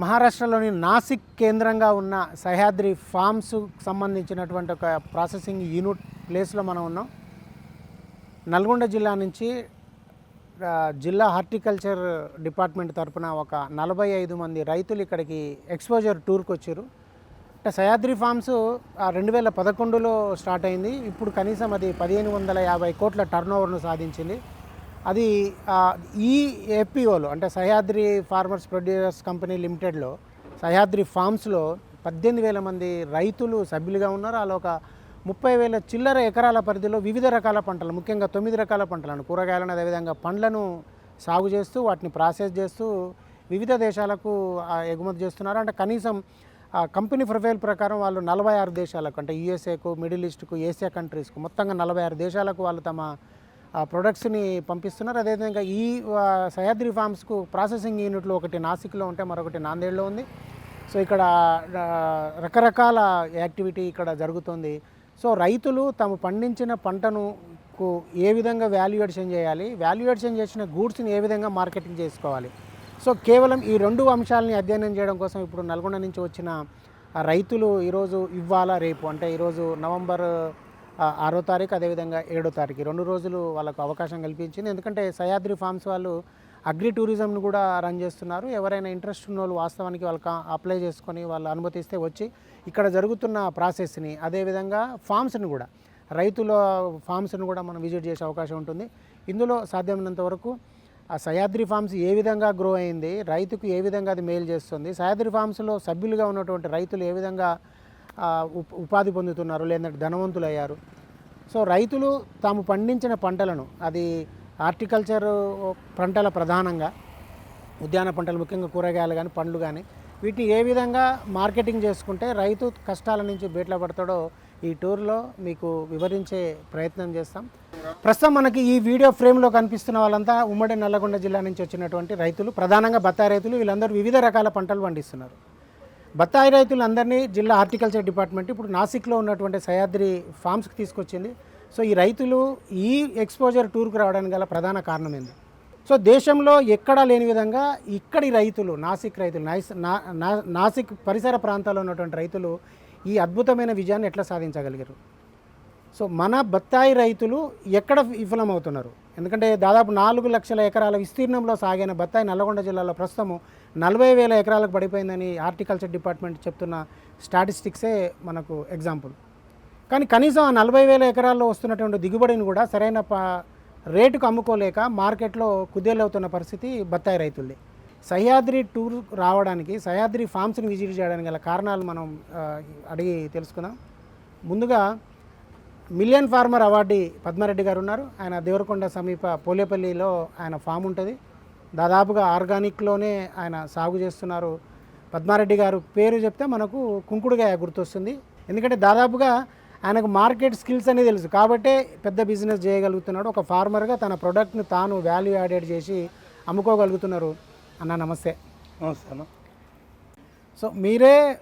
మహారాష్ట్రలోని నాసిక్ కేంద్రంగా ఉన్న సహ్యాద్రి ఫామ్స్ సంబంధించినటువంటి ఒక ప్రాసెసింగ్ యూనిట్ ప్లేస్లో మనం ఉన్నాం. నల్గొండ జిల్లా నుంచి జిల్లా హార్టికల్చర్ డిపార్ట్మెంట్ తరపున ఒక నలభై ఐదు మంది రైతులు ఇక్కడికి ఎక్స్పోజర్ టూర్కి వచ్చారు. అంటే సహ్యాద్రి ఫార్మ్స్ రెండు వేల పదకొండులో స్టార్ట్ అయింది. ఇప్పుడు కనీసం అది పదిహేను వందల యాభై కోట్ల టర్న్ ఓవర్ను సాధించింది. అది ఈ ఏపీఓలో అంటే సహ్యాద్రి ఫార్మర్స్ ప్రొడ్యూసర్స్ కంపెనీ లిమిటెడ్లో సహ్యాద్రి ఫార్మ్స్లో పద్దెనిమిది వేల మంది రైతులు సభ్యులుగా ఉన్నారు. అలా ఒక ముప్పై వేల చిల్లర ఎకరాల పరిధిలో వివిధ రకాల పంటలు ముఖ్యంగా తొమ్మిది రకాల పంటలను కూరగాయలను అదేవిధంగా పండ్లను సాగు చేస్తూ వాటిని ప్రాసెస్ చేస్తూ వివిధ దేశాలకు ఎగుమతి చేస్తున్నారు. అంటే కనీసం ఆ కంపెనీ ప్రొఫైల్ ప్రకారం వాళ్ళు నలభై ఆరు దేశాలకు అంటే యూఎస్ఏకు మిడిల్ ఈస్ట్కు ఏషియా కంట్రీస్కు మొత్తంగా నలభై ఆరు దేశాలకు వాళ్ళు తమ ప్రొడక్ట్స్ని పంపిస్తున్నారు. అదేవిధంగా ఈ సహ్యాద్రి ఫార్మ్స్కు ప్రాసెసింగ్ యూనిట్లు ఒకటి నాసిక్లో ఉంటే మరొకటి నాందేడ్లో ఉంది. సో ఇక్కడ రకరకాల యాక్టివిటీ ఇక్కడ జరుగుతుంది. సో రైతులు తాము పండించిన పంటను ఏ విధంగా వాల్యుయేషన్ చేయాలి వాల్యుయేషన్ చేసిన గూడ్స్ని ఏ విధంగా మార్కెటింగ్ చేసుకోవాలి. సో కేవలం ఈ రెండు అంశాలని అధ్యయనం చేయడం కోసం ఇప్పుడు నల్గొండ నుంచి వచ్చిన రైతులు ఈరోజు ఇవ్వాలా రేపు? అంటే ఈరోజు నవంబర్ ఆరో తారీఖు అదేవిధంగా ఏడో తారీఖు. రెండు రోజులు వాళ్ళకు అవకాశం కల్పించింది. ఎందుకంటే సహ్యాద్రి ఫార్మ్స్ వాళ్ళు అగ్రి టూరిజంను కూడా రన్ చేస్తున్నారు. ఎవరైనా ఇంట్రెస్ట్ ఉన్న వాళ్ళు వాస్తవానికి వాళ్ళకి అప్లై చేసుకొని వాళ్ళు అనుమతిస్తే వచ్చి ఇక్కడ జరుగుతున్న ప్రాసెస్ని అదేవిధంగా ఫామ్స్ని కూడా రైతుల ఫామ్స్ను కూడా మనం విజిట్ చేసే అవకాశం ఉంటుంది. ఇందులో సాధ్యమైనంత వరకు ఆ సయాద్రి ఫార్మ్స్ ఏ విధంగా గ్రో అయింది రైతుకు ఏ విధంగా అది మేలు చేస్తుంది సయాద్రి ఫార్మ్స్లో సభ్యులుగా ఉన్నటువంటి రైతులు ఏ విధంగా ఉపాధి పొందుతున్నారు లేదంటే ధనవంతులు అయ్యారు సో రైతులు తాము పండించిన పంటలను అది హార్టికల్చర్ పంటల ప్రధానంగా ఉద్యాన పంటలు ముఖ్యంగా కూరగాయలు కానీ పండ్లు కానీ వీటిని ఏ విధంగా మార్కెటింగ్ చేసుకుంటే రైతు కష్టాల నుంచి బయటలో పడతాడో ఈ టూర్లో మీకు వివరించే ప్రయత్నం చేస్తాం. ప్రస్తుతం మనకి ఈ వీడియో ఫ్రేమ్లో కనిపిస్తున్న వాళ్ళంతా ఉమ్మడి నల్లగొండ జిల్లా నుంచి వచ్చినటువంటి రైతులు ప్రధానంగా బత్తాయి రైతులు వీళ్ళందరూ వివిధ రకాల పంటలు పండిస్తున్నారు. బత్తాయి రైతులందరినీ జిల్లా హార్టికల్చర్ డిపార్ట్మెంట్ ఇప్పుడు నాసిక్లో ఉన్నటువంటి సహ్యాద్రి ఫార్మ్స్కి తీసుకొచ్చింది. సో ఈ రైతులు ఈ ఎక్స్పోజర్ టూర్కి రావడానికి గల ప్రధాన కారణం ఏంది? సో దేశంలో ఎక్కడా లేని విధంగా ఇక్కడి రైతులు నాసిక్ రైతులు నైస్- నా- నాసిక్ పరిసర ప్రాంతాల్లో ఉన్నటువంటి రైతులు ఈ అద్భుతమైన విజయాన్ని ఎట్లా సాధించగలిగారు? సో మన బత్తాయి రైతులు ఎక్కడ విఫలమవుతున్నారు? ఎందుకంటే దాదాపు నాలుగు లక్షల ఎకరాల విస్తీర్ణంలో సాగిన బత్తాయి నల్లగొండ జిల్లాలో ప్రస్తుతం నలభై వేల ఎకరాలకు పడిపోయిందని హార్టికల్చర్ డిపార్ట్మెంట్ చెప్తున్న స్టాటిస్టిక్సే మనకు ఎగ్జాంపుల్. కానీ కనీసం ఆ నలభై వేల ఎకరాల్లో వస్తున్నటువంటి దిగుబడిని కూడా సరైన ప రేటుకు అమ్ముకోలేక మార్కెట్లో కుదేలవుతున్న పరిస్థితి బత్తాయి రైతులది. సహ్యాద్రి టూర్ రావడానికి సహ్యాద్రి ఫార్మ్స్ని విజిట్ చేయడానికి గల కారణాలు మనం అడిగి తెలుసుకుందాం. ముందుగా మిలియన్ ఫార్మర్ అవార్డీ పద్మారెడ్డి గారు ఉన్నారు. ఆయన దేవరకొండ సమీప పోలేపల్లిలో ఆయన ఫామ్ ఉంటుంది. దాదాపుగా ఆర్గానిక్లోనే ఆయన సాగు చేస్తున్నారు. పద్మారెడ్డి గారు పేరు చెప్తే మనకు కుంకుడుగాయ గుర్తొస్తుంది. ఎందుకంటే దాదాపుగా ఆయనకు మార్కెట్ స్కిల్స్ అనేది తెలుసు. కాబట్టే పెద్ద బిజినెస్ చేయగలుగుతున్నాడు. ఒక ఫార్మర్గా తన ప్రొడక్ట్ని తాను వాల్యూ యాడెడ్ చేసి అమ్ముకోగలుగుతున్నారు. అన్న నమస్తే. నమస్తే అన్న. సో మీరే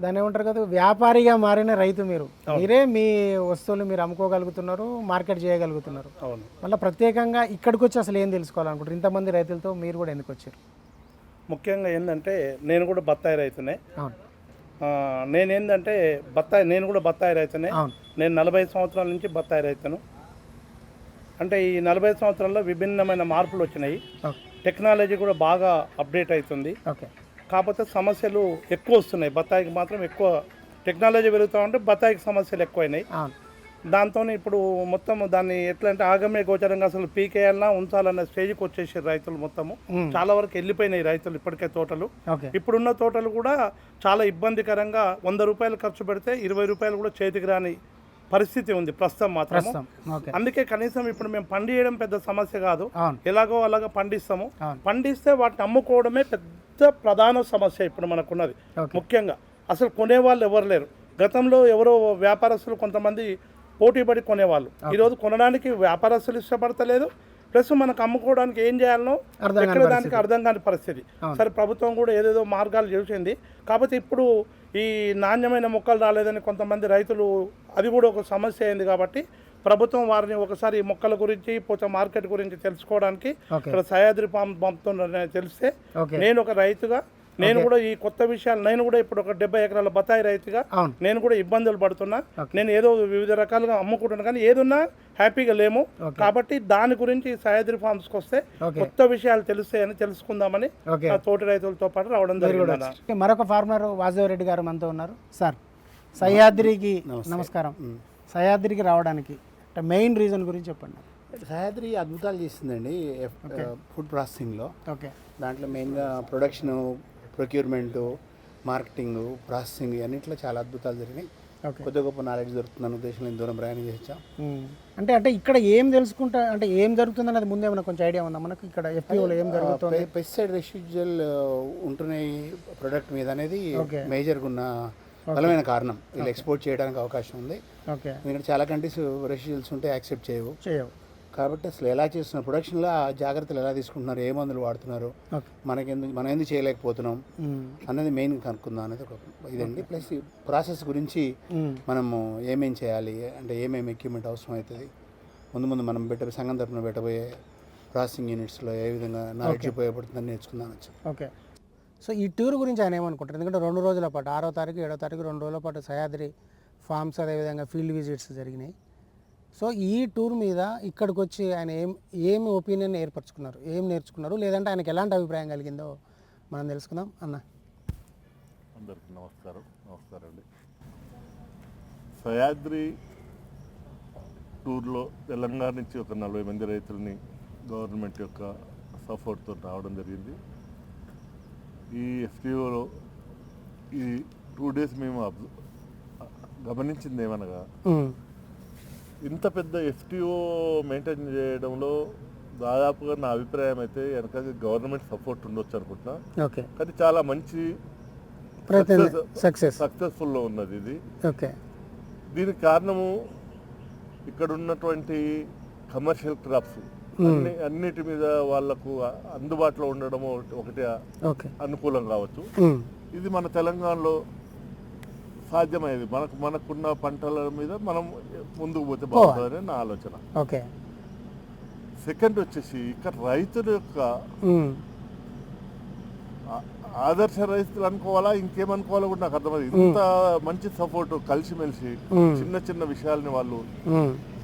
దాన్ని ఏమంటారు కదా వ్యాపారిగా మారిన రైతు మీరు. మీరే మీ వస్తువులు మీరు అమ్ముకోగలుగుతున్నారు మార్కెట్ చేయగలుగుతున్నారు. అవును. మళ్ళీ ప్రత్యేకంగా ఇక్కడికి వచ్చి అసలు ఏం తెలుసుకోవాలనుకుంటారు ఇంతమంది రైతులతో మీరు కూడా ఎందుకు వచ్చారు? ముఖ్యంగా ఏంటంటే నేను కూడా బత్తాయి రైతునే. అవును. నేనేందంటే బత్తాయి నేను కూడా బత్తాయి రైతునే. నేను నలభై సంవత్సరాల నుంచి బత్తాయి రైతును. అంటే ఈ నలభై సంవత్సరాల్లో విభిన్నమైన మార్పులు వచ్చినాయి. టెక్నాలజీ కూడా బాగా అప్డేట్ అవుతుంది. ఓకే. కాకపోతే సమస్యలు ఎక్కువ వస్తున్నాయి. బత్తాయికి మాత్రం ఎక్కువ టెక్నాలజీ పెరుగుతూ ఉంటే బత్తాయికి సమస్యలు ఎక్కువైనాయి. దాంతో ఇప్పుడు మొత్తం దాన్ని ఎట్లా అంటే ఆగమ్య గోచరంగా అసలు పీకేయాలన్నా ఉంచాలన్న స్టేజ్కి వచ్చేసి రైతులు మొత్తము. చాలా వరకు వెళ్ళిపోయినాయి రైతులు ఇప్పటికే తోటలు. ఇప్పుడున్న తోటలు కూడా చాలా ఇబ్బందికరంగా వంద రూపాయలు ఖర్చు పెడితే ఇరవై రూపాయలు కూడా చేతికి రాని పరిస్థితి ఉంది ప్రస్తుతం మాత్రం అందుకే కనీసం ఇప్పుడు మేము పండియడం పెద్ద సమస్య కాదు. ఎలాగో అలాగా పండిస్తాము. పండిస్తే వాటిని అమ్ముకోవడమే పెద్ద ప్రధాన సమస్య ఇప్పుడు మనకున్నది ముఖ్యంగా. అసలు కొనేవాళ్ళు ఎవరు లేరు. గతంలో ఎవరో వ్యాపారస్తులు కొంతమంది పోటీపడి కొనేవాళ్ళు. ఈరోజు కొనడానికి వ్యాపారస్తులు ఇష్టపడతలేదు ప్లస్ మనకు అమ్ముకోవడానికి ఏం చేయాలనో ఎక్కడ దానికి అర్థం కాని పరిస్థితి. సరే ప్రభుత్వం కూడా ఏదేదో మార్గాలు చేసింది. కాకపోతే ఇప్పుడు ఈ నాణ్యమైన మొక్కలు రాలేదని కొంతమంది రైతులు అది కూడా ఒక సమస్య అయింది కాబట్టి ప్రభుత్వం వారిని ఒకసారి ఈ మొక్కల గురించి పోతే మార్కెట్ గురించి తెలుసుకోవడానికి ఇక్కడ సహ్యాద్రి పాం పంపుతున్న తెలిస్తే నేను ఒక రైతుగా నేను కూడా ఈ కొత్త విషయాలు నేను కూడా ఇప్పుడు ఒక డెబ్బై ఎకరాల బత్తాయి రైతుగా అవును. నేను కూడా ఇబ్బందులు పడుతున్నా. నేను ఏదో వివిధ రకాలుగా అమ్ముకుంటున్నాను కానీ ఏదున్నా హ్యాపీగా లేము. కాబట్టి దాని గురించి సహ్యాద్రి ఫార్మ్స్కి వస్తే. కొత్త విషయాలు తెలుస్తాయని తెలుసుకుందామని తోటి రైతులతో పాటు రావడం జరిగింది. మరొక ఫార్మర్ వాసుదేవరెడ్డి గారు మనతో ఉన్నారు. సార్ సహ్యాద్రికి నమస్కారం. సహ్యాద్రికి రావడానికి అంటే మెయిన్ రీజన్ గురించి చెప్పండి. సహ్యాద్రి అద్భుతాలు చేసిందండి. ఫుడ్ ప్రాసెసింగ్లో ఓకే. దాంట్లో మెయిన్గా ప్రొడక్షన్ ప్రొక్యూర్మెంట్ మార్కెటింగ్ ప్రాసెసింగ్ అన్నింటిలో చాలా అద్భుతాలు జరిగినాయి. కొద్ది గొప్ప నాలెడ్జ్ దొరుకుతుందన్న ఉద్దేశంలో ఇంత దూరం ప్రయాణం చేసాం. అంటే అంటే ఇక్కడ ఏం తెలుసుకుంటా అంటే ఏం జరుగుతుంది అనేది ముందే ఏమైనా కొంచెం ఐడియా ఉందా? మనకు ఇక్కడ ఎఫ్పిఓలో ఏం జరుగుతుంది? పెస్టిసైడ్ రెసిడ్యువల్ ఉంటున్నాయి ప్రొడక్ట్ మీద అనేది. మేజర్గా ఉన్న బలమైన కారణం. వీళ్ళు ఎక్స్పోర్ట్ చేయడానికి అవకాశం ఉంది. ఎందుకంటే చాలా కంట్రీస్ రెసిడ్యువల్స్ ఉంటే యాక్సెప్ట్ చేయవు. చేయవు. కాబట్టి అసలు ఎలా చేస్తున్నారు? ప్రొడక్షన్లో ఆ జాగ్రత్తలు ఎలా తీసుకుంటున్నారు? ఏ మందులు వాడుతున్నారు? ఓకే. మనకెందుకు మనం ఎందుకు చేయలేకపోతున్నాం? ఉమ్. అన్నది మెయిన్ కనుక్కుందాం అనేది ఒక ఇదండి. ప్లస్ ప్రాసెస్ గురించి. మనము ఏమేం చేయాలి? అంటే ఏమేమి ఎక్విప్మెంట్ అవసరం అవుతుంది ముందు ముందు మనం పెట్ట సంఘం తరపున పెట్టబోయే ప్రాసెసింగ్ యూనిట్స్లో ఏ విధంగా నాలెడ్జ్ ఉపయోగపడుతుందని నేర్చుకుందాం వచ్చాం ఓకే. సో ఈ టూర్ గురించి ఆయన ఏమనుకుంటారు? ఎందుకంటే రెండు రోజుల పాటు ఆరో తారీఖు ఏడో తారీఖు రెండు రోజుల పాటు సహ్యాద్రి ఫార్మ్స్ అదేవిధంగా ఫీల్డ్ విజిట్స్ జరిగినాయి. సో ఈ టూర్ మీద ఇక్కడికి వచ్చి ఆయన ఏం ఏమి ఒపీనియన్ ఏర్పరచుకున్నారు? ఏం నేర్చుకున్నారు? లేదంటే ఆయనకి ఎలాంటి అభిప్రాయం కలిగిందో మనం తెలుసుకుందాం. అన్న. అందరికీ నమస్కారం. నమస్కారం అండి. సయాద్రి టూర్లో తెలంగాణ నుంచి ఒక నలభై మంది రైతులని గవర్నమెంట్ యొక్క సపోర్ట్తో రావడం జరిగింది. ఈ ఎఫ్టీఓలో ఈ టూ డేస్ మేము గమనించింది ఏమనగా. ఇంత పెద్ద ఎఫ్టీఓ మెయింటైన్ చేయడంలో దాదాపుగా నా అభిప్రాయం అయితే వెనక గవర్నమెంట్ సపోర్ట్ ఉండొచ్చు అనుకుంటున్నా. ఓకే. కానీ చాలా మంచి సక్సెస్ సక్సెస్ఫుల్లో ఉన్నది ఇది. ఓకే. దీనికి కారణము ఇక్కడ ఉన్నటువంటి కమర్షియల్ క్రాప్స్ అన్ని అన్నిటి మీద వాళ్ళకు అందుబాటులో ఉండడము ఒకటి అనుకూలం కావచ్చు. ఇది మన తెలంగాణలో సాధ్యమయ్యేది మనకు మనకున్న పంటల మీద మనం ముందుకు పోతే బాగుంటుందని నా ఆలోచన. ఓకే. సెకండ్ వచ్చేసి ఇక్కడ రైతుల యొక్క ఆదర్శ రైతులు అనుకోవాలా? ఇంకేమనుకోవాలో కూడా నాకు అర్థమైంది. ఇంత మంచి సపోర్ట్ కలిసిమెలిసి. చిన్న చిన్న విషయాల్ని వాళ్ళు.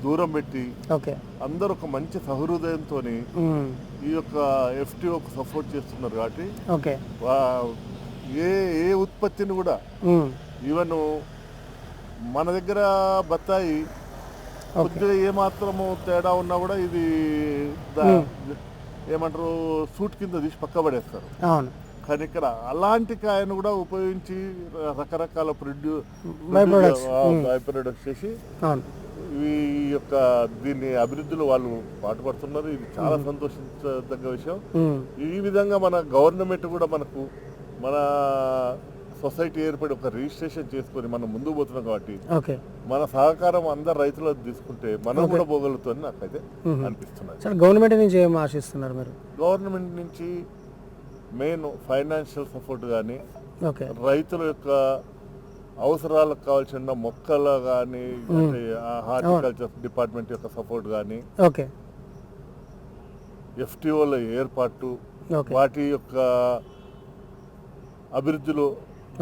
దూరం పెట్టి అందరూ ఒక మంచి సహృదయంతో. ఈ యొక్క ఎఫ్టీఓకు సపోర్ట్ చేస్తున్నారు కాబట్టి ఏ ఏ ఉత్పత్తిని కూడా. ఈవెన్ మన దగ్గర బత్తాయి కొద్దిగా ఏ మాత్రము తేడా ఉన్నా కూడా ఇది ఏమంటారు సూట్ కింద తీసి పక్క పడేస్తారు. అవును. కానీ ఇక్కడ అలాంటి కాయను కూడా ఉపయోగించి రకరకాల ప్రొడ్యూ By products. బై ప్రొడక్ట్స్ చేసి ఈ యొక్క దీన్ని అభివృద్ధిలో వాళ్ళు పాటుపడుతున్నారు. ఇది చాలా సంతోషించదగ్గ విషయం. ఈ విధంగా మన గవర్నమెంట్ కూడా మనకు మన సొసైటీ ఏర్పడి ఒక రిజిస్ట్రేషన్ చేసుకొని మనం ముందుకు పోతున్నాం కాబట్టి మన సహకారం అందరు రైతులకు తీసుకుంటే మనం కూడా పోగలుగుతామని నాకైతే అనిపిస్తున్నది. గవర్నమెంట్ నుంచి ఏం ఆశిస్తున్నారు మీరు? గవర్నమెంట్ నుంచి మెయిన్ ఫైనాన్షియల్ సపోర్ట్ కానీ ఓకే. రైతుల యొక్క అవసరాలకు కావాల్సిన మొక్కలు కానీ హార్టికల్చర్ డిపార్ట్మెంట్ యొక్క సపోర్ట్ కానీ ఓకే. ఎఫ్టీఓల ఏర్పాటు వాటి యొక్క అభివృద్ధిలో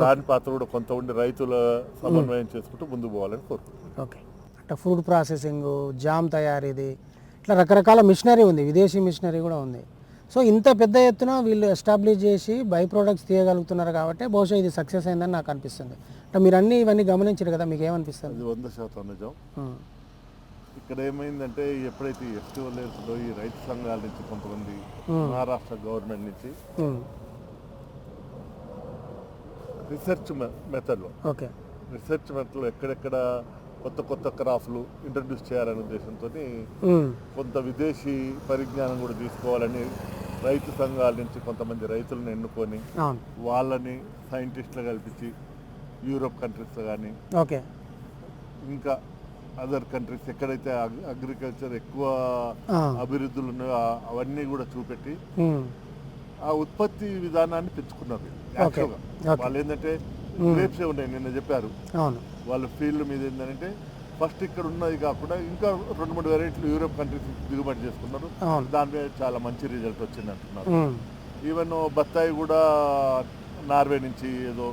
దాని పాత్ర కూడా కొంత ఉండి రైతుల సమన్వయం చేసుకుంటూ ముందుకు పోవాలని కోరుకుంటున్నాను. ఓకే. అంటే ఫుడ్ ప్రాసెసింగ్ జామ్ తయారీది ఇట్లా రకరకాల మిషనరీ ఉంది విదేశీ మిషనరీ కూడా ఉంది. సో ఇంత పెద్ద ఎత్తున వీళ్ళు ఎస్టాబ్లిష్ చేసి బై ప్రోడక్ట్స్ తీయగలుగుతున్నారు కాబట్టి బహుశా ఇది సక్సెస్ అయిందని నాకు అనిపిస్తుంది. అంటే మీరు అన్ని ఇవన్నీ గమనించారు కదా మీకు ఏమనిపిస్తుంది? వంద శాతం నిజం. ఇక్కడ ఏమైందంటే ఎప్పుడైతే ఎఫ్టీఓ లేదో ఈ రైతు సంఘాల నుంచి కొంతమంది మహారాష్ట్ర గవర్నమెంట్ నుంచి. రీసెర్చ్ మెథడ్లో ఓకే రీసెర్చ్ మెథడ్లో ఎక్కడెక్కడ కొత్త కొత్త క్రాఫ్ట్లు ఇంట్రడ్యూస్ చేయాలనే ఉద్దేశంతో. కొంత విదేశీ పరిజ్ఞానం కూడా తీసుకోవాలని రైతు సంఘాల నుంచి కొంతమంది రైతులను ఎన్నుకొని వాళ్ళని సైంటిస్టులు కల్పించి యూరోప్ కంట్రీస్ కానీ ఓకే ఇంకా అదర్ కంట్రీస్ ఎక్కడైతే అగ్రికల్చర్ ఎక్కువ. అభివృద్ధులు ఉన్నాయో అవన్నీ కూడా చూపెట్టి. ఆ ఉత్పత్తి విధానాన్ని పెంచుకున్నారు. యాక్చువల్గా. వాళ్ళు ఏంటంటే గ్రేప్సే ఉన్నాయి నిన్న చెప్పారు. వాళ్ళ ఫీల్డ్ మీద ఏంటంటే ఫస్ట్ ఇక్కడ ఉన్నది కాకుండా ఇంకా రెండు మూడు వెరైటీలు యూరోప్ కంట్రీస్ దిగుమతి చేసుకున్నారు. దాని మీద చాలా మంచి రిజల్ట్ వచ్చింది అంటున్నారు. ఈవెన్ బత్తాయి కూడా నార్వే నుంచి ఏదో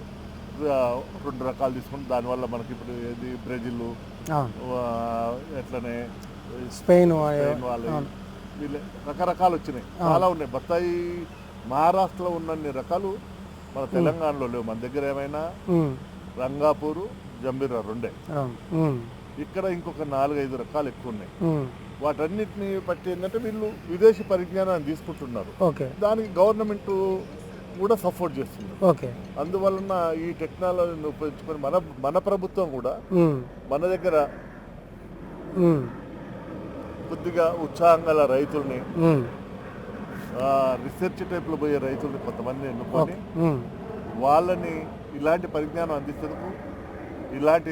రెండు రకాలు తీసుకుని దానివల్ల మనకి ఇప్పుడు ఏది? బ్రెజిల్ ఎట్లనే స్పెయిన్ వీళ్ళే రకరకాలు వచ్చినాయి. చాలా ఉన్నాయి. బత్తాయి మహారాష్ట్రలో ఉన్నన్ని రకాలు మన తెలంగాణలో లేవు. మన దగ్గర ఏమైనా? రంగాపూరు జంబీరా రెండే. ఇక్కడ ఇంకొక నాలుగైదు రకాలు ఎక్కువ ఉన్నాయి వాటన్నిటిని బట్టి ఏంటంటే వీళ్ళు విదేశీ పరిజ్ఞానాన్ని తీసుకుంటున్నారు. ఓకే. దానికి గవర్నమెంట్ కూడా సపోర్ట్ చేస్తుంది. ఓకే. అందువలన ఈ టెక్నాలజీని ఉపయోగించుకొని మన మన ప్రభుత్వం కూడా మన దగ్గర కొద్దిగా ఉత్సాహంగా గల రైతుల్ని రీసెర్చ్ టైప్లో పోయే రైతుల్ని కొంతమంది ఎన్నుకొని వాళ్ళని ఇలాంటి పరిజ్ఞానం అందించేందుకు ఇలాంటి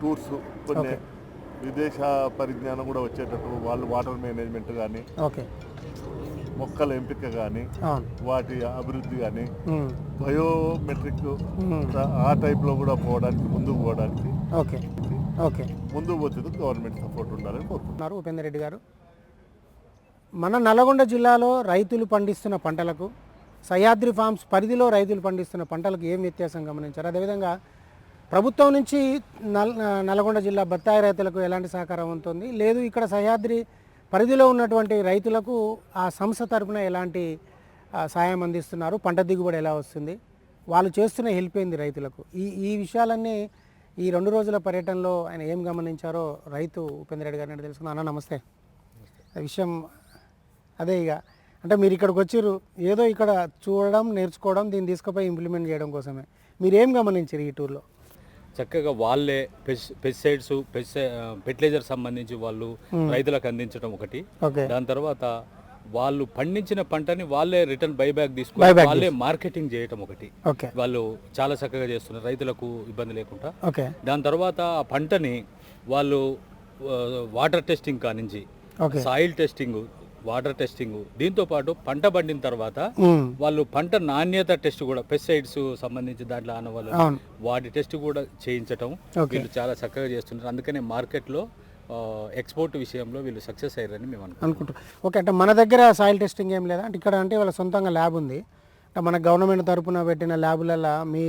టూర్స్ కొన్ని. విదేశ పరిజ్ఞానం కూడా వచ్చేటట్టు వాళ్ళు వాటర్ మేనేజ్మెంట్ కానీ ఓకే. మొక్కల ఎంపిక కానీ వాటి అభివృద్ధి కానీ బయోమెట్రిక్ ఆ టైప్లో కూడా పోవడానికి ముందుకు పోవడానికి ఓకే. ఓకే. ముందుకు పోతే గవర్నమెంట్ సపోర్ట్ ఉండాలని కోరుకుంటున్నాను. ఉన్నారు ఉపేందర్ రెడ్డి గారు. మన నల్గొండ జిల్లాలో రైతులు పండిస్తున్న పంటలకు సహ్యాద్రి ఫార్మ్స్ పరిధిలో రైతులు పండిస్తున్న పంటలకు ఏం వ్యత్యాసం గమనించారు? అదేవిధంగా ప్రభుత్వం నుంచి నల్ నల్గొండ జిల్లా బత్తాయి రైతులకు ఎలాంటి సహకారం ఉంటుంది? లేదు ఇక్కడ సహ్యాద్రి పరిధిలో ఉన్నటువంటి రైతులకు ఆ సంస్థ తరపున ఎలాంటి సాయం అందిస్తున్నారు? పంట దిగుబడి ఎలా వస్తుంది? వాళ్ళు చేస్తున్న హెల్ప్ ఏంది రైతులకు? ఈ ఈ విషయాలన్నీ ఈ రెండు రోజుల పర్యటనలో ఆయన ఏం గమనించారో రైతు ఉపేంద్ర రెడ్డి గారిని తెలుసుకుందాం. అన్న నమస్తే. ఆ విషయం అదే ఇక. అంటే మీరు ఇక్కడికి వచ్చిర్రు ఏదో ఇక్కడ చూడడం నేర్చుకోవడం దీన్ని తీసుకుపోయి ఇంప్లిమెంట్ చేయడం కోసమే. మీరు ఏం గమనించారు ఈ టూర్లో చక్కగా వాళ్ళే పెస్ పెస్టిసైడ్స్ పెస్టి ఫెర్టిలైజర్ సంబంధించి వాళ్ళు రైతులకు అందించడం ఒకటి. దాని తర్వాత వాళ్ళు పండించిన పంటని వాళ్ళే రిటర్న్ బైబ్యాక్ తీసుకుని వాళ్ళే మార్కెటింగ్ చేయటం ఒకటి. వాళ్ళు చాలా చక్కగా చేస్తున్నారు రైతులకు ఇబ్బంది లేకుండా. దాని తర్వాత ఆ పంటని వాళ్ళు వాటర్ టెస్టింగ్ కానించి సాయిల్ టెస్టింగ్ వాటర్ టెస్టింగ్. దీంతో పాటు పంట పండిన తర్వాత వాళ్ళు పంట నాణ్యత టెస్ట్ కూడా పెస్టిసైడ్స్ సంబంధించి దాంట్లో ఆన వాళ్ళు అవును. వాటి టెస్ట్ కూడా చేయించటం. వీళ్ళు చాలా చక్కగా చేస్తున్నారు. అందుకనే మార్కెట్లో ఎక్స్పోర్ట్ విషయంలో వీళ్ళు సక్సెస్ అయ్యారని మేము అనుకుంటున్నాం. అనుకుంటా ఓకే అంటే మన దగ్గర సాయిల్ టెస్టింగ్ ఏం లేదా? అంటే ఇక్కడ అంటే వాళ్ళ సొంతంగా ల్యాబ్ ఉంది. అంటే మన గవర్నమెంట్ తరపున పెట్టిన ల్యాబులలో మీ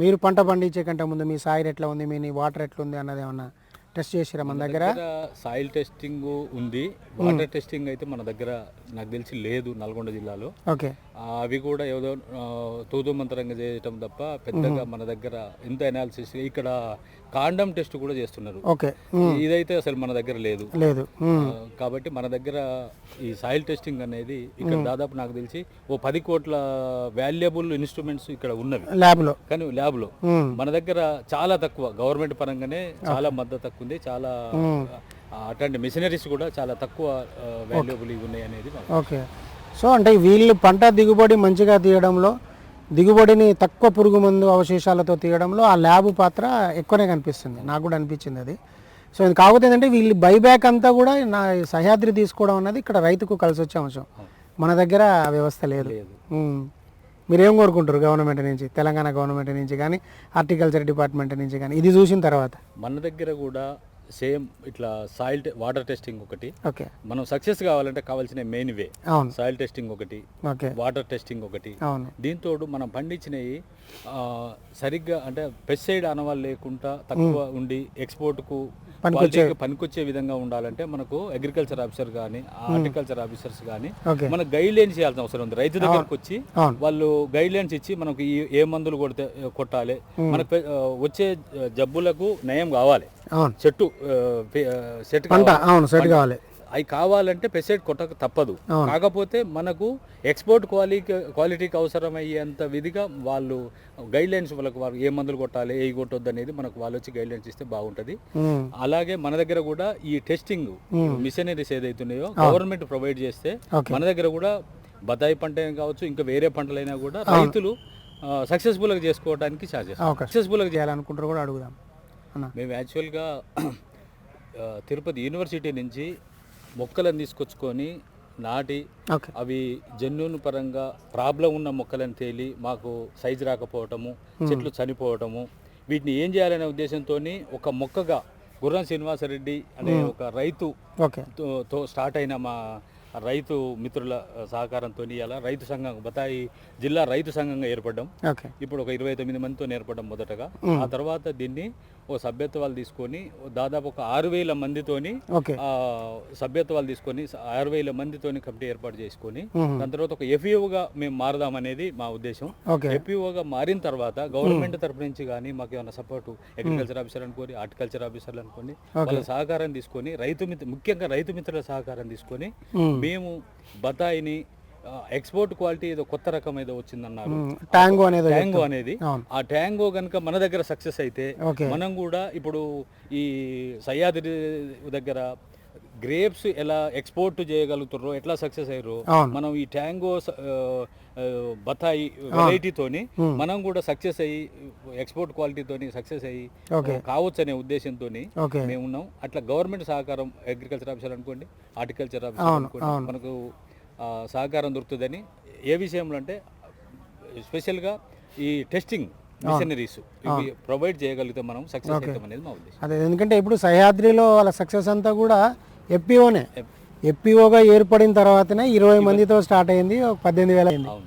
మీరు పంట పండించే కంటే ముందు మీ సాయిల్ ఎట్లా ఉంది మీ వాటర్ ఎట్లా ఉంది అన్నది ఏమన్నా టెస్ట్ చేసిరా మన దగ్గర? సాయిల్ టెస్టింగ్ ఉంది వాటర్ టెస్టింగ్ అయితే మన దగ్గర నాకు తెలిసి లేదు నల్గొండ జిల్లాలో. ఓకే. అవి కూడా ఏదో ఆ, తూతూ మంత్రంగా చేయటం తప్ప పెద్దగా మన దగ్గర ఎంత అనాలిసిస్ ఇక్కడ కాండం టెస్ట్ కూడా చేస్తున్నారు. ఓకే. ఇదైతే అసలు మన దగ్గర లేదు. లేదు. కాబట్టి మన దగ్గర ఈ సాయిల్ టెస్టింగ్ అనేది ఇక్కడ దాదాపు నాకు తెలిసి ఓ పది కోట్ల వాల్యుబుల్ ఇన్స్ట్రుమెంట్స్ ఇక్కడ ఉన్నవి. ల్యాబ్లో కానీ ల్యాబ్లో ఉమ్, మన దగ్గర చాలా తక్కువ గవర్నమెంట్ పరంగానే చాలా మద్దతు తక్కువ ఉంది. చాలా అట్లాంటి మిషనరీస్ కూడా చాలా తక్కువ వాల్యుబుల్ ఇవి ఉన్నాయి అనేది ఓకే. సో అంటే వీళ్ళు పంట దిగుబడి మంచిగా తీయడంలో దిగుబడిని తక్కువ పురుగు మందు అవశేషాలతో తీయడంలో ఆ ల్యాబ్ పాత్ర ఎక్కువనే కనిపిస్తుంది. నాకు కూడా అనిపించింది అది. సో ఇది కాకపోతే ఏంటంటే వీళ్ళు బైబ్యాక్ అంతా కూడా నా సహ్యాద్రి తీసుకోవడం అన్నది ఇక్కడ రైతుకు కలిసి వచ్చే అంశం మన దగ్గర వ్యవస్థ లేదు. మీరేం కోరుకుంటారు గవర్నమెంట్ నుంచి? తెలంగాణ గవర్నమెంట్ నుంచి కానీ హార్టికల్చర్ డిపార్ట్మెంట్ నుంచి కానీ? ఇది చూసిన తర్వాత? మన దగ్గర కూడా సేమ్ ఇట్లా సాయిల్ వాటర్ టెస్టింగ్ ఒకటి. ఓకే. మనం సక్సెస్ కావాలంటే కావాల్సిన మెయిన్ వే. సాయిల్ టెస్టింగ్ ఒకటి వాటర్ టెస్టింగ్ ఒకటి. దీంతో మనం పండించినవి సరిగ్గా అంటే పెస్టిసైడ్ అనవాళ్ళు లేకుండా తక్కువ ఉండి ఎక్స్పోర్ట్కు పనికొచ్చే- విధంగా ఉండాలంటే మనకు అగ్రికల్చర్ ఆఫీసర్ కానీ హార్టికల్చర్ ఆఫీసర్స్ కానీ ఓకే. మన గైడ్ లైన్స్ చేయాల్సిన అవసరం ఉంది. రైతు దగ్గరకు వచ్చి వాళ్ళు గైడ్ లైన్స్ ఇచ్చి మనకు ఈ ఏ మందులు కొడితే కొట్టాలి. మనకు వచ్చే జబ్బులకు నయం కావాలి. చెట్టు సెట్ పంట. అవును సెట్ కావాలి. అవి కావాలంటే పెసైడ్ కొట్టక తప్పదు. కాకపోతే మనకు ఎక్స్పోర్ట్ క్వాలిటీ క్వాలిటీకి అవసరమయ్యేంత విధిగా వాళ్ళు గైడ్ లైన్స్ వాళ్ళకి వాళ్ళు ఏ మందులు కొట్టాలి ఏ కొట్టొద్దు అనేది మనకు వాళ్ళు వచ్చి గైడ్ లైన్స్ ఇస్తే బాగుంటుంది. అలాగే మన దగ్గర కూడా ఈ టెస్టింగ్ మిషనరీస్ ఏదైతున్నాయో గవర్నమెంట్ ప్రొవైడ్ చేస్తే. మన దగ్గర కూడా బత్తాయి పంట కావచ్చు ఇంకా వేరే పంటలైనా కూడా రైతులు సక్సెస్ఫుల్గా చేసుకోవడానికి ఛార్జెస్ సక్సెస్ఫుల్గా చేయాలనుకుంటారు కూడా అడుగుదాం. మేము యాక్చువల్గా తిరుపతి యూనివర్సిటీ నుంచి మొక్కలను తీసుకొచ్చుకొని నాటి అవి జన్యున్ పరంగా ప్రాబ్లం ఉన్న మొక్కలను తేలి మాకు సైజు రాకపోవటము చెట్లు చనిపోవటము వీటిని ఏం చేయాలనే ఉద్దేశంతో ఒక మొక్కగా గుర్రం శ్రీనివాసరెడ్డి అనే ఒక రైతు తో- స్టార్ట్ అయిన మా రైతు మిత్రుల సహకారంతో ఇలా రైతు సంఘం బతాయి జిల్లా రైతు సంఘంగా ఏర్పడ్డాం. ఇప్పుడు ఒక ఇరవై తొమ్మిది మందితో ఏర్పడడం మొదటగా. ఆ తర్వాత దీన్ని ఓ సభ్యత్వాలు తీసుకొని దాదాపు ఒక ఆరు వేల మందితోని సభ్యత్వాలు తీసుకొని ఆరు వేల మందితోని కమిటీ ఏర్పాటు చేసుకొని. దాని తర్వాత ఒక ఎఫ్ఈఓగా మేము మారదామనేది మా ఉద్దేశం. ఎఫ్ఈఓగా మారిన తర్వాత గవర్నమెంట్ తరపు నుంచి కానీ మాకు ఏమైనా సపోర్ట్ అగ్రికల్చర్ ఆఫీసర్ అనుకోని హార్టికల్చర్ ఆఫీసర్లు అనుకోని వాళ్ళ సహకారం తీసుకొని రైతు మిత్ర ముఖ్యంగా రైతు మిత్రుల సహకారం తీసుకొని మ్మ్. బతాయిని ఎక్స్పోర్ట్ క్వాలిటీ ఏదో కొత్త రకం ఏదో వచ్చిందన్నారు. ట్యాంగో అనేది ట్యాంగో అనేది. ఆ ట్యాంగో కనుక మన దగ్గర సక్సెస్ అయితే మనం కూడా ఇప్పుడు ఈ సహ్యాద్రి దగ్గర గ్రేప్స్ ఎలా ఎక్స్పోర్ట్ చేయగలుగుతారో ఎట్లా సక్సెస్ అయ్యారో. మనం ఈ ట్యాంగో బతాయి వెరైటీతోని మనం కూడా సక్సెస్ అయ్యి ఎక్స్పోర్ట్ క్వాలిటీతోని సక్సెస్ అయ్యి. కావచ్చు అనే ఉద్దేశంతో మేము ఉన్నాం అట్లా గవర్నమెంట్ సహకారం అగ్రికల్చర్ ఆఫీసర్ అనుకోండి హార్టికల్చర్ ఆఫీసర్ అనుకోండి. మనకు సహకారం దొరుకుతుందని ఏ విషయంలో అంటే స్పెషల్గా ఈ టెస్టింగ్ మిషనరీస్ ఇవి ప్రొవైడ్ చేయగలిగితే మనం సక్సెస్ అవుతాం అనేది మా ఉద్దేశం. అదే ఎందుకంటే ఇప్పుడు సహ్యాద్రిలో వాళ్ళ సక్సెస్ అంతా కూడా ఎఫ్పిఓనే. ఎఫ్పిఓగా ఏర్పడిన తర్వాతనే ఇరవై మందితో స్టార్ట్ అయింది పద్దెనిమిది వేల అయింది అవును.